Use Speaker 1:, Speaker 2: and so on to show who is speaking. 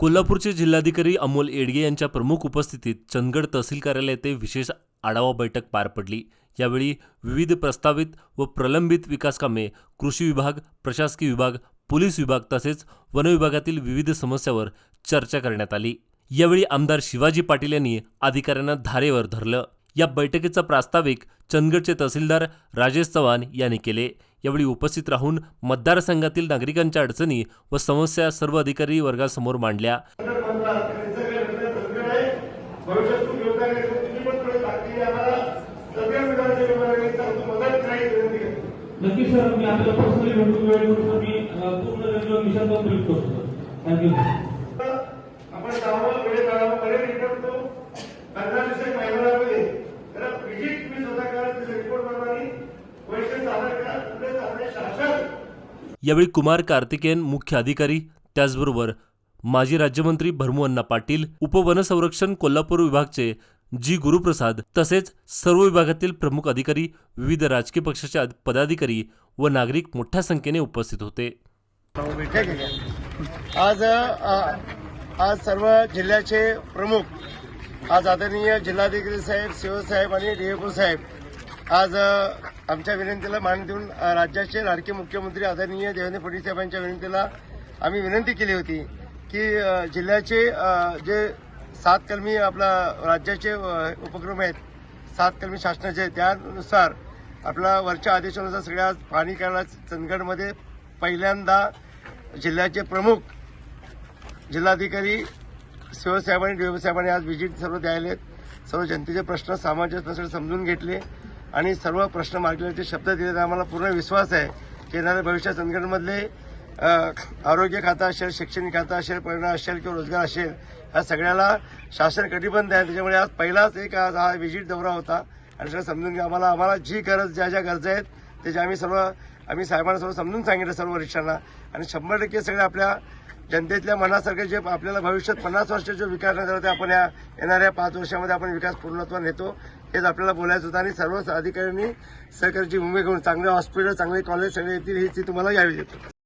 Speaker 1: कोल्हापूरचे जिल्हाधिकारी अमोल येडगे यांच्या प्रमुख उपस्थितीत चंदगड तहसील कार्यालय येथे विशेष आढावा बैठक पार पडली. यावेळी विविध प्रस्तावित व प्रलंबित विकासकामे कृषी विभाग प्रशासकीय विभाग पोलीस विभाग तसेच वनविभागातील विविध समस्यावर चर्चा करण्यात आली. यावेळी आमदार शिवाजी पाटील यांनी अधिकाऱ्यांना धारेवर धरलं. या बैठकीचा प्रास्ताविक चंदगडचे तहसीलदार राजेश चव्हाण यांनी केले. यावेळी उपस्थित राहून मतदारसंघातील नागरिकांच्या अडचणी व समस्या सर्व अधिकारी वर्गासमोर मांडल्या.
Speaker 2: नक्की सर मी आपल्याला पर्सनली भेटून वेळ म्हणून मी पूर्ण रेल्वे मिशन कंप्लीट करतो थँक्यू
Speaker 1: यावेळी कुमार कार्तिकेयन मुख्य अधिकारी त्याचबरोबर माजी राज्यमंत्री भरमुअण्णा पाटील उपवनसंरक्षण कोल्हापूर विभागचे जी गुरुप्रसाद तसेच सर्व विभागातील प्रमुख अधिकारी विविध राजकीय पक्षाचे पदाधिकारी व नागरिक मोठ्या संख्येने उपस्थित होते.
Speaker 3: आज आज सर्व जिल्ह्याचे प्रमुख आज आदरणीय जिल्हाधिकारी साहेब सीओ साहेब आणि डीएफओ साहेब आज आमच्या विनंतीला मान देऊन राज्याचे लाडके मुख्यमंत्री आदरणीय देवेंद्र फडणवीस साहेबांच्या विनंतीला आम्ही विनंती केली होती की जिल्ह्याचे जे सात कलमी आपला राज्याचे उपक्रम आहेत सात कलमी शासनाचे त्यानुसार आपला वरच्या आदेशानुसार सगळ्या पाणी करायला चंदगडमध्ये पहिल्यांदा जिल्ह्याचे प्रमुख जिल्हाधिकारी शिवसाहेब आणि डीओ साहेबांनी आज व्हिजिट सर्व द्यायला आहेत. सर्व जनतेचे प्रश्न सामाजिक प्रश्न समजून घेतले आणि सर्व प्रश्न मार्गदर्शनाचे शब्द दिले आम्हाला पूर्ण विश्वास आहे की येणाऱ्या भविष्यात चंदगडमधले आरोग्य खाता असेल शैक्षणिक खाता असेल परिणाम असेल किंवा रोजगार असेल या सगळ्याला शासन कटिबंध आहे. त्याच्यामुळे आज पहिलाच एक आज हा व्हिजिट दौरा होता. आणि सगळं समजून घ्या. आम्हाला आम्हाला जी गरज ज्या ज्या गरजा आहेत त्याच्या आम्ही सर्व आम्ही साहेबांना सर्व समजून सांगितलं सर्व वरिष्ठांना. आणि शंभर टक्के सगळे आपल्या जनतेतल्या मनासारखे जे आपल्याला भविष्यात पन्नास वर्ष जो विकास नाही झाला ते आपण या येणाऱ्या पाच वर्षामध्ये आपण विकास पूर्णत्व नेतो. हेच आपल्याला बोलायचं होतं आणि सर्व अधिकाऱ्यांनी सहकार्याची भूमिका घेऊन चांगले हॉस्पिटल चांगले कॉलेज सगळे येतील ही ती तुम्हाला यावी देतो.